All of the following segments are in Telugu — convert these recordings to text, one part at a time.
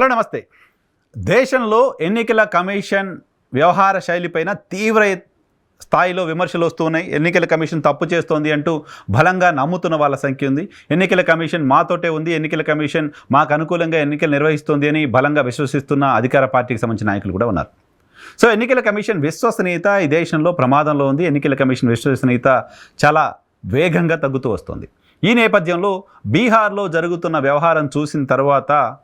హలో నమస్తే. దేశంలో ఎన్నికల కమిషన్ వ్యవహార శైలిపైన తీవ్ర స్థాయిలో విమర్శలు వస్తున్నాయి. ఎన్నికల కమిషన్ తప్పు చేస్తోంది అంటూ బలంగా నమ్ముతున్న వాళ్ళ సంఖ్య ఉంది. ఎన్నికల కమిషన్ మాతోటే ఉంది. ఎన్నికల కమిషన్ మాకు అనుకూలంగా ఎన్నికలు నిర్వహిస్తోంది అని బలంగా విశ్వసిస్తున్న అధికార పార్టీకి సంబంధించిన నాయకులు కూడా ఉన్నారు. సో ఎన్నికల కమిషన్ విశ్వసనీయత ఈ దేశంలో ప్రమాదంలో ఉంది. ఎన్నికల కమిషన్ విశ్వసనీయత చాలా వేగంగా తగ్గుతూ వస్తుంది. ఈ నేపథ్యంలో బీహార్లో జరుగుతున్న వ్యవహారం చూసిన తర్వాత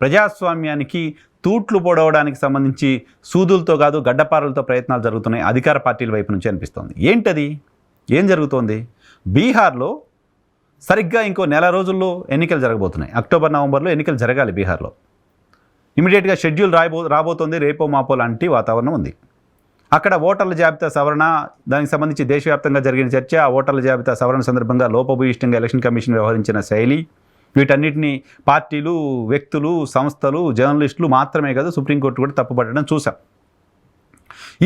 ప్రజాస్వామ్యానికి తూట్లు పొడవడానికి సంబంధించి సూదులతో కాదు గడ్డపారలతో ప్రయత్నాలు జరుగుతున్నాయి అధికార పార్టీల వైపు నుంచి అనిపిస్తోంది. ఏంటది? ఏం జరుగుతోంది? బీహార్లో సరిగ్గా ఇంకో నెల రోజుల్లో ఎన్నికలు జరగబోతున్నాయి. అక్టోబర్ నవంబర్లో ఎన్నికలు జరగాలి బీహార్లో. ఇమీడియట్గా షెడ్యూల్ రాబో రాబోతోంది రేపో మాపో లాంటి వాతావరణం ఉంది. అక్కడ ఓటర్ల జాబితా సవరణ దానికి సంబంధించి దేశవ్యాప్తంగా జరిగిన చర్చ ఆ ఓటర్ల జాబితా సవరణ సందర్భంగా లోపభూయిష్టంగా ఎలక్షన్ కమిషన్ వ్యవహరించిన శైలి వీటన్నిటిని పార్టీలు వ్యక్తులు సంస్థలు జర్నలిస్టులు మాత్రమే కాదు సుప్రీంకోర్టు కూడా తప్పుపట్టడం చూసాం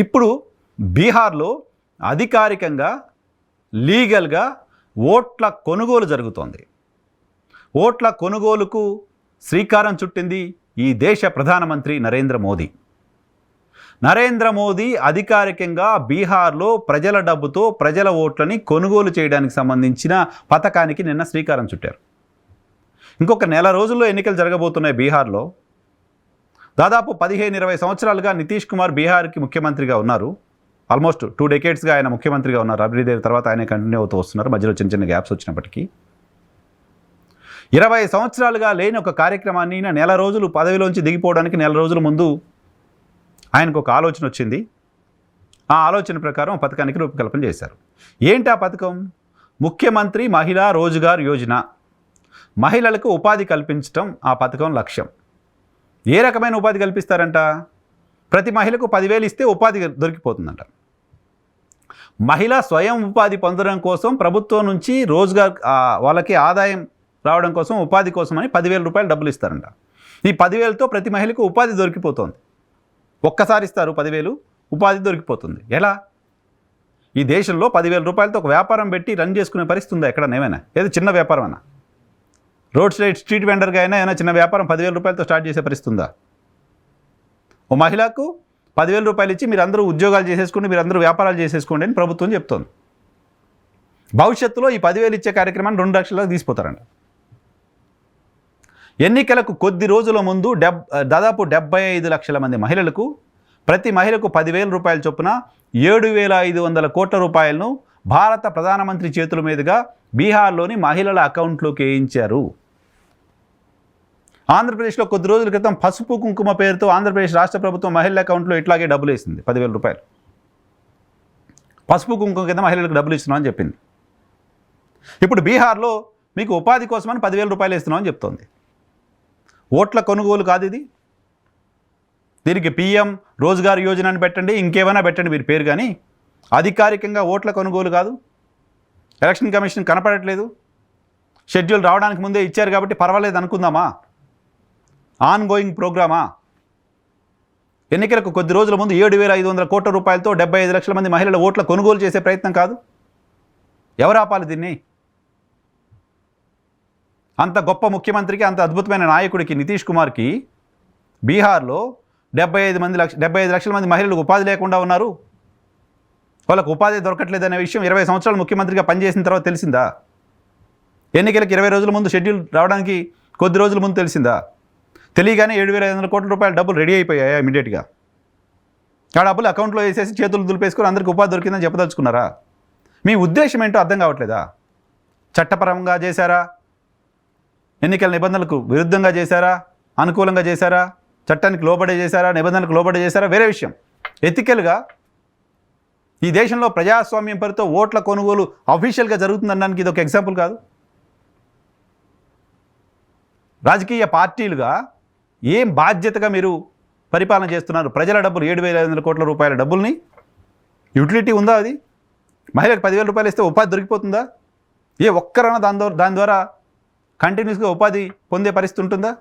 ఇప్పుడు బీహార్లో అధికారికంగా లీగల్గా ఓట్ల కొనుగోలు జరుగుతోంది. ఓట్ల కొనుగోలుకు శ్రీకారం చుట్టింది ఈ దేశ ప్రధానమంత్రి నరేంద్ర మోదీ. నరేంద్ర మోదీ అధికారికంగా బీహార్లో ప్రజల డబ్బుతో ప్రజల ఓట్లని కొనుగోలు చేయడానికి సంబంధించిన పథకానికి నిన్న శ్రీకారం చుట్టారు. ఇంకొక నెల రోజుల్లో ఎన్నికలు జరగబోతున్నాయి బీహార్లో. దాదాపు పదిహేను ఇరవై సంవత్సరాలుగా నితీష్ కుమార్ బీహార్కి ముఖ్యమంత్రిగా ఉన్నారు. ఆల్మోస్ట్ టూ డెకేట్స్గా ఆయన ముఖ్యమంత్రిగా ఉన్నారు. అభివృద్ధి తర్వాత ఆయన కంటిన్యూ అవుతూ వస్తున్నారు. మధ్యలో చిన్న చిన్న గ్యాప్స్ వచ్చినప్పటికీ. ఇరవై సంవత్సరాలుగా లేని ఒక కార్యక్రమాన్ని నెల రోజులు పదవిలోంచి దిగిపోవడానికి నెల రోజుల ముందు ఆయనకు ఒక ఆలోచన వచ్చింది. ఆ ఆలోచన ప్రకారం ఆ పథకానికి రూపకల్పన చేశారు. ఏంటి ఆ పథకం? ముఖ్యమంత్రి మహిళా రోజ్గార్ యోజన. మహిళలకు ఉపాధి కల్పించడం ఆ పథకం లక్ష్యం. ఏ రకమైన ఉపాధి కల్పిస్తారంట? ప్రతి మహిళకు పదివేలు ఇస్తే ఉపాధి దొరికిపోతుందంట. మహిళ స్వయం ఉపాధి పొందడం కోసం ప్రభుత్వం నుంచి రోజ్గార్ వాళ్ళకి ఆదాయం రావడం కోసం ఉపాధి కోసం అని పదివేల రూపాయలు డబ్బులు ఇస్తారంట. ఈ పదివేలతో ప్రతి మహిళకు ఉపాధి దొరికిపోతుంది. ఒక్కసారి ఇస్తారు పదివేలు ఉపాధి దొరికిపోతుంది. ఎలా? ఈ దేశంలో పదివేల రూపాయలతో ఒక వ్యాపారం పెట్టి రన్ చేసుకునే పరిస్థితి ఉందా ఎక్కడ ఏమైనా? ఏదో చిన్న వ్యాపారం అయినా రోడ్ సైడ్ స్ట్రీట్ వెండర్గా అయినా ఏమైనా చిన్న వ్యాపారం పదివేల రూపాయలతో స్టార్ట్ చేసే పరిస్థితి ఉందా? ఓ మహిళకు పదివేల రూపాయలు ఇచ్చి మీరు అందరూ ఉద్యోగాలు చేసేసుకోండి మీరు అందరూ వ్యాపారాలు చేసేసుకోండి అని ప్రభుత్వం చెప్తోంది. భవిష్యత్తులో ఈ పదివేలు ఇచ్చే కార్యక్రమాన్ని రెండు లక్షలకు తీసిపోతారంట. ఎన్నికలకు కొద్ది రోజుల ముందు డెబ్ దాదాపు డెబ్బై ఐదు లక్షల మంది మహిళలకు ప్రతి మహిళకు పదివేల రూపాయల చొప్పున ఏడు వేల ఐదు వందల కోట్ల రూపాయలను భారత ప్రధానమంత్రి చేతుల మీదుగా బీహార్లోని మహిళల అకౌంట్లోకి వేయించారు. ఆంధ్రప్రదేశ్లో కొద్ది రోజుల క్రితం పసుపు కుంకుమ పేరుతో ఆంధ్రప్రదేశ్ రాష్ట్ర ప్రభుత్వం మహిళల అకౌంట్లో ఇట్లాగే డబ్బులు ఇస్తుంది పదివేల రూపాయలు. పసుపు కుంకుమ కింద మహిళలకు డబ్బులు ఇస్తున్నామని చెప్పింది. ఇప్పుడు బీహార్లో మీకు ఉపాధి కోసమని పదివేల రూపాయలు ఇస్తున్నామని చెప్తోంది. ఓట్ల కొనుగోలు కాదు ఇది. దీనికి పిఎం రోజ్గార్ యోజన అని పెట్టండి ఇంకేమైనా పెట్టండి మీరు పేరు కానీ. అధికారికంగా ఓట్ల కొనుగోలు కాదు. ఎలక్షన్ కమిషన్ కనపడట్లేదు. షెడ్యూల్ రావడానికి ముందే ఇచ్చారు కాబట్టి పర్వాలేదు అనుకుందామా? ఆన్ గోయింగ్ ప్రోగ్రామా? ఎన్నికలకు కొద్ది రోజుల ముందు ఏడు వేల ఐదు వందల కోట్ల రూపాయలతో డెబ్బై ఐదు లక్షల మంది మహిళల ఓట్ల కొనుగోలు చేసే ప్రయత్నం కాదు? ఎవరు ఆపాలి దీన్ని? అంత గొప్ప ముఖ్యమంత్రికి అంత అద్భుతమైన నాయకుడికి నితీష్ కుమార్కి బీహార్లో డెబ్బై ఐదు మంది లక్ష డెబ్బై ఐదు లక్షల మంది మహిళలకు ఉపాధి లేకుండా ఉన్నారు. వాళ్ళకు ఉపాధి దొరకట్లేదనే విషయం ఇరవై సంవత్సరాలు ముఖ్యమంత్రిగా పనిచేసిన తర్వాత తెలిసిందా? ఎన్నికలకు ఇరవై రోజుల ముందు షెడ్యూల్ రావడానికి కొద్ది రోజుల ముందు తెలిసిందా? తెలియగానే ఏడు వేల ఐదు వందల కోట్ల రూపాయల డబ్బులు రెడీ అయిపోయాయా ఇమీడియట్గా? ఆ డబ్బులు అకౌంట్లో వేసేసి చేతులు దులిపేసుకొని అందరికి ఉపాధి దొరికిందని చెప్పదలుచుకున్నారా? మీ ఉద్దేశం ఏంటో అర్థం కావట్లేదా? చట్టపరంగా చేశారా? ఎన్నికల నిబంధనలకు విరుద్ధంగా చేశారా? అనుకూలంగా చేశారా? చట్టానికి లోబడే చేశారా? నిబంధనలకు లోబడే చేశారా? వేరే విషయం. ఎథికల్గా ఈ దేశంలో ప్రజాస్వామ్యం పరితో ఓట్ల కొనుగోలు అఫీషియల్గా జరుగుతుందనడానికి ఇది ఒక ఎగ్జాంపుల్ కాదు. రాజకీయ పార్టీలుగా ఏం బాధ్యతగా మీరు పరిపాలన చేస్తున్నారు? ప్రజల డబ్బులు ఏడు వేల ఐదు వందల కోట్ల రూపాయల డబ్బుల్ని యూటిలిటీ ఉందా అది? మహిళకు పదివేల రూపాయలు ఇస్తే ఉపాధి దొరికిపోతుందా? ఏ ఒక్కరైనా దాని ద్వారా దాని ద్వారా కంటిన్యూస్గా ఉపాధి పొందే పరిస్థితి ఉంటుందా?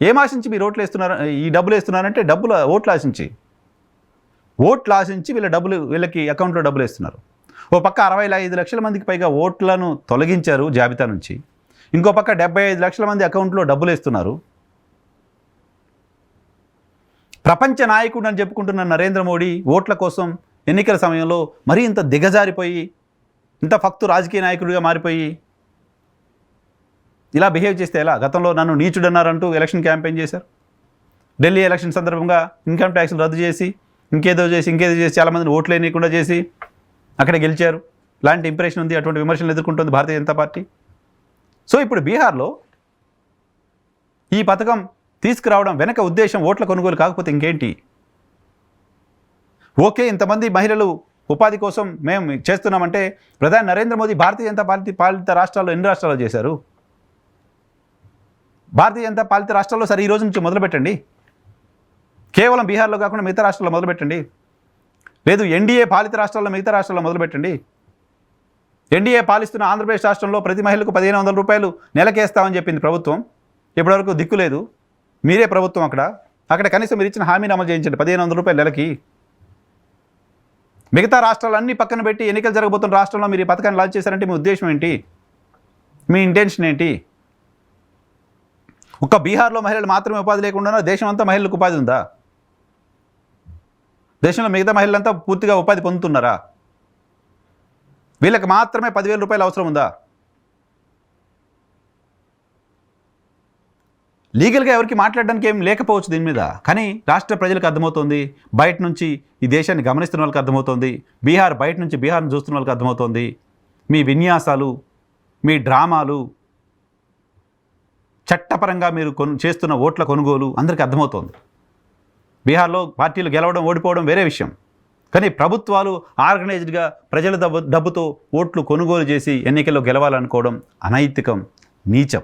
ఏం ఆశించి మీరు ఓట్లు వేస్తున్నారు ఈ డబ్బులు వేస్తున్నారంటే డబ్బులు ఓట్లు ఆశించి. ఓట్లు ఆశించి వీళ్ళ డబ్బులు వీళ్ళకి అకౌంట్లో డబ్బులు వేస్తున్నారు. ఓ పక్క అరవై ఐదు లక్షల మందికి పైగా ఓట్లను తొలగించారు జాబితా నుంచి. ఇంకో పక్క డెబ్బై ఐదు లక్షల మంది అకౌంట్లో డబ్బులు వేస్తున్నారు. ప్రపంచ నాయకుడు అని చెప్పుకుంటున్న నరేంద్ర మోడీ ఓట్ల కోసం ఎన్నికల సమయంలో మరీ ఇంత దిగజారిపోయి ఇంత ఫక్తు రాజకీయ నాయకుడిగా మారిపోయి ఇలా బిహేవ్ చేస్తే ఎలా? గతంలో నన్ను నీచుడన్నారంటూ ఎలక్షన్ క్యాంపెయిన్ చేశారు. ఢిల్లీ ఎలక్షన్ సందర్భంగా ఇన్కమ్ ట్యాక్స్లు రద్దు చేసి ఇంకేదో చేసి ఇంకేదో చేసి చాలామందిని ఓట్లు వేయకుండా చేసి అక్కడ గెలిచారు. లాంటి ఇంప్రెషన్ ఉంది అటువంటి విమర్శలు ఎదుర్కొంటుంది భారతీయ జనతా పార్టీ. సో ఇప్పుడు బీహార్లో ఈ పథకం తీసుకురావడం వెనక ఉద్దేశం ఓట్ల కొనుగోలు కాకపోతే ఇంకేంటి? ఓకే ఇంతమంది మహిళలు ఉపాధి కోసం మేము చేస్తున్నామంటే ప్రధాని నరేంద్ర మోదీ భారతీయ జనతా పార్టీ పాలిత రాష్ట్రాల్లో ఎన్ని రాష్ట్రాల్లో చేశారు? భారతీయ జనతా పాలిత రాష్ట్రాల్లో సరే ఈ రోజు నుంచి మొదలుపెట్టండి. కేవలం బీహార్లో కాకుండా మిగతా రాష్ట్రాల్లో మొదలుపెట్టండి. లేదు ఎన్డీఏ పాలిత రాష్ట్రాల్లో మిగతా రాష్ట్రాల్లో మొదలుపెట్టండి. ఎన్డీఏ పాలిస్తున్న ఆంధ్రప్రదేశ్ రాష్ట్రంలో ప్రతి మహిళకు పదిహేను వందల రూపాయలు నెలకేస్తామని చెప్పింది ప్రభుత్వం. ఇప్పటివరకు దిక్కు లేదు. మీరే ప్రభుత్వం అక్కడ. అక్కడ కనీసం మీరు ఇచ్చిన హామీని అమలు చేయించండి. పదిహేను వందల రూపాయలు నెలకి. మిగతా రాష్ట్రాలు అన్ని పక్కన పెట్టి ఎన్నికలు జరగబోతున్న రాష్ట్రంలో మీరు ఈ పథకాన్ని లాంచ్ చేశారంటే మీ ఉద్దేశం ఏంటి? మీ ఇంటెన్షన్ ఏంటి? ఒక్క బీహార్లో మహిళలు మాత్రమే ఉపాధి లేకుండా దేశం అంతా మహిళలకు ఉపాధి ఉందా? దేశంలో మిగతా మహిళలంతా పూర్తిగా ఉపాధి పొందుతున్నారా? వీళ్ళకి మాత్రమే పదివేల రూపాయలు అవసరం ఉందా? లీగల్గా ఎవరికి మాట్లాడడానికి ఏం లేకపోవచ్చు దీని మీద. కానీ రాష్ట్ర ప్రజలకు అర్థమవుతుంది. బయట నుంచి ఈ దేశాన్ని గమనిస్తున్న వాళ్ళకి అర్థమవుతుంది. బీహార్ బయట నుంచి బీహార్ని చూస్తున్న వాళ్ళకి అర్థమవుతోంది. మీ విన్యాసాలు మీ డ్రామాలు చట్టపరంగా మీరు కొను చేస్తున్న ఓట్ల కొనుగోలు అందరికీ అర్థమవుతోంది. బీహార్లో పార్టీలు గెలవడం ఓడిపోవడం వేరే విషయం. కానీ ప్రభుత్వాలు ఆర్గనైజ్డ్గా ప్రజల డబ్బు డబ్బుతో ఓట్లు కొనుగోలు చేసి ఎన్నికల్లో గెలవాలనుకోవడం అనైతికం నీచం.